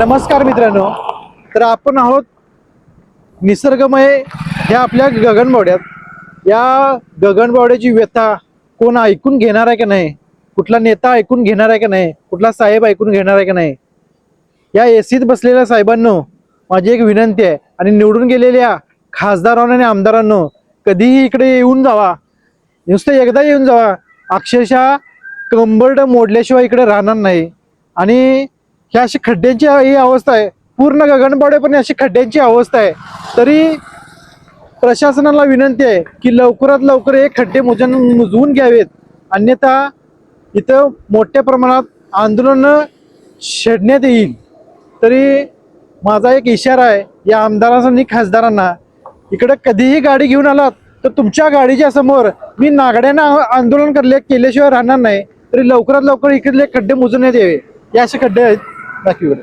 नमस्कार मित्रांनो. तर आपण आहोत निसर्गमय ह्या आपल्या गगनबावड्यात. या गगनबावड्याची व्यथा कोण ऐकून घेणार आहे का नाही? कुठला नेता ऐकून घेणार आहे का नाही? कुठला साहेब ऐकून घेणार आहे का नाही? या एसीत बसलेल्या साहेबांनो माझी एक विनंती आहे आणि निवडून गेलेल्या खासदारांनो आणि आमदारांनो कधीही इकडे येऊन जावा. नुसतं एकदा येऊन जावा. अक्षरशः कंबर्ड मोडल्याशिवाय इकडे राहणार नाही. आणि ही अशी खड्ड्यांची ही अवस्था आहे. पूर्ण गगनबावडे पण अशी खड्ड्यांची अवस्था आहे. तरी प्रशासनाला विनंती आहे की लवकरात लवकर हे खड्डे मुजन मुजवून घ्यावेत. अन्यथा इथं मोठ्या प्रमाणात आंदोलन छेडण्यात येईल. तरी माझा एक इशारा आहे या आमदारांनी खासदारांना इकडं कधीही गाडी घेऊन आलात तर तुमच्या गाडीच्या समोर मी नागड्यानं आंदोलन करले केल्याशिवाय राहणार नाही. तरी लवकरात लवकर इकडले खड्डे मुजवण्यात यावे. या असे खड्डे आहेत. दाखवीवर